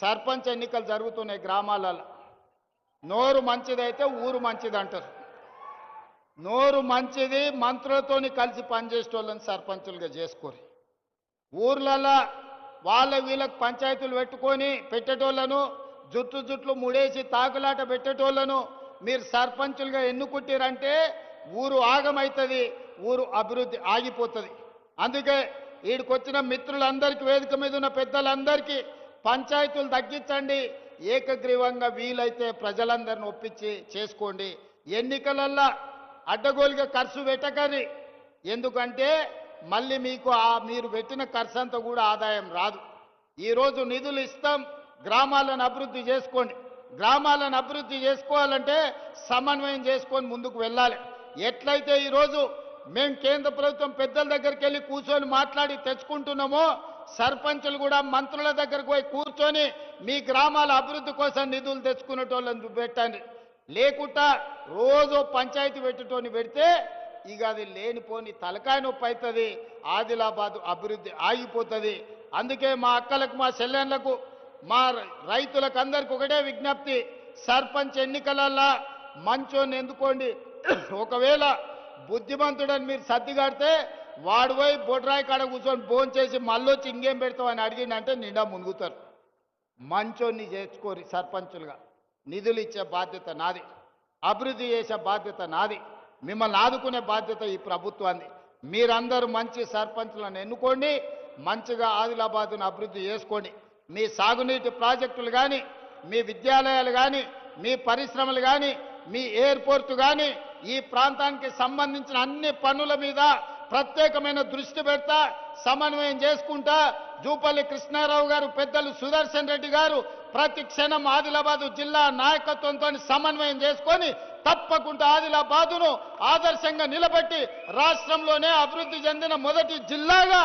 సర్పంచ్ ఎన్నికలు జరుగుతున్నాయి గ్రామాలలో. నోరు మంచిదైతే ఊరు మంచిది అంటారు నోరు మంచిది మంత్రులతోని కలిసి పనిచేసేటోళ్ళని సర్పంచులుగా చేసుకోరు. ఊర్లలో వాళ్ళ వీళ్ళకి పంచాయతీలు పెట్టుకొని పెట్టేటోళ్ళను జుట్టు జుట్లు ముడేసి తాకులాట పెట్టేటోళ్ళను మీరు సర్పంచులుగా ఎన్నుకుంటారంటే ఊరు ఆగమవుతుంది ఊరు అభివృద్ధి ఆగిపోతుంది. అందుకే వీడికొచ్చిన మిత్రులందరికీ వేదిక మీద ఉన్న పెద్దలందరికీ పంచాయతీలు తగ్గించండి ఏకగ్రీవంగా వీలైతే ప్రజలందరిని ఒప్పించి చేసుకోండి. ఎన్నికలల్లో అడ్డగోలుగా ఖర్చు పెట్టకని ఎందుకంటే మళ్ళీ మీకు ఆ మీరు పెట్టిన ఖర్చు అంతా కూడా ఆదాయం రాదు. ఈరోజు నిధులు ఇస్తాం గ్రామాలను అభివృద్ధి చేసుకోండి. గ్రామాలను అభివృద్ధి చేసుకోవాలంటే సమన్వయం చేసుకొని ముందుకు వెళ్ళాలి. ఎట్లయితే ఈరోజు మేము కేంద్ర ప్రభుత్వం పెద్దల దగ్గరికి వెళ్ళి కూర్చొని మాట్లాడి తెచ్చుకుంటున్నామో సర్పంచులు కూడా మంత్రుల దగ్గరకు పోయి కూర్చొని మీ గ్రామాల అభివృద్ధి కోసం నిధులు తెచ్చుకునేటోళ్ళని పెట్టండి. లేకుండా రోజు పంచాయతీ పెట్టేటోని పెడితే ఇక అది లేనిపోని తలకాయ నొప్పి అవుతుంది ఆదిలాబాద్ అభివృద్ధి ఆగిపోతుంది. అందుకే మా అక్కలకు మా చెల్లెళ్ళకు మా రైతులకు అందరికి ఒకటే విజ్ఞప్తి సర్పంచ్ ఎన్నికలల్లా మంచోని ఎందుకోండి? ఒకవేళ బుద్ధిమంతుడని మీరు సర్దిగాడితే వాడు పోయి బొడ్రాయి కాడ కూర్చొని ఫోన్ చేసి మళ్ళొచ్చి ఇంకేం పెడతావు అని అడిగిందంటే నిండా మునుగుతారు. మంచోన్ని చేర్చుకోరి సర్పంచులుగా. నిధులు ఇచ్చే బాధ్యత నాది. అభివృద్ధి చేసే బాధ్యత నాది. మిమ్మల్ని ఆదుకునే బాధ్యత ఈ ప్రభుత్వాన్ని మీరందరూ మంచి సర్పంచులను ఎన్నుకోండి మంచిగా ఆదిలాబాద్ను అభివృద్ధి చేసుకోండి. మీ సాగునీటి ప్రాజెక్టులు కానీ మీ విద్యాలయాలు కానీ మీ పరిశ్రమలు కానీ మీ ఎయిర్పోర్ట్ కానీ ఈ ప్రాంతానికి సంబంధించిన అన్ని పనుల మీద ప్రత్యేకమైన దృష్టి పెడతా సమన్వయం చేసుకుంటా. జూపల్లి కృష్ణారావు గారు పెద్దలు సుదర్శన్ రెడ్డి గారు ప్రతి క్షణం ఆదిలాబాదు జిల్లా నాయకత్వంతో సమన్వయం చేసుకొని తప్పకుండా ఆదిలాబాదును ఆదర్శంగా నిలబెట్టి రాష్ట్రంలోనే అభివృద్ధి చెందిన మొదటి జిల్లాగా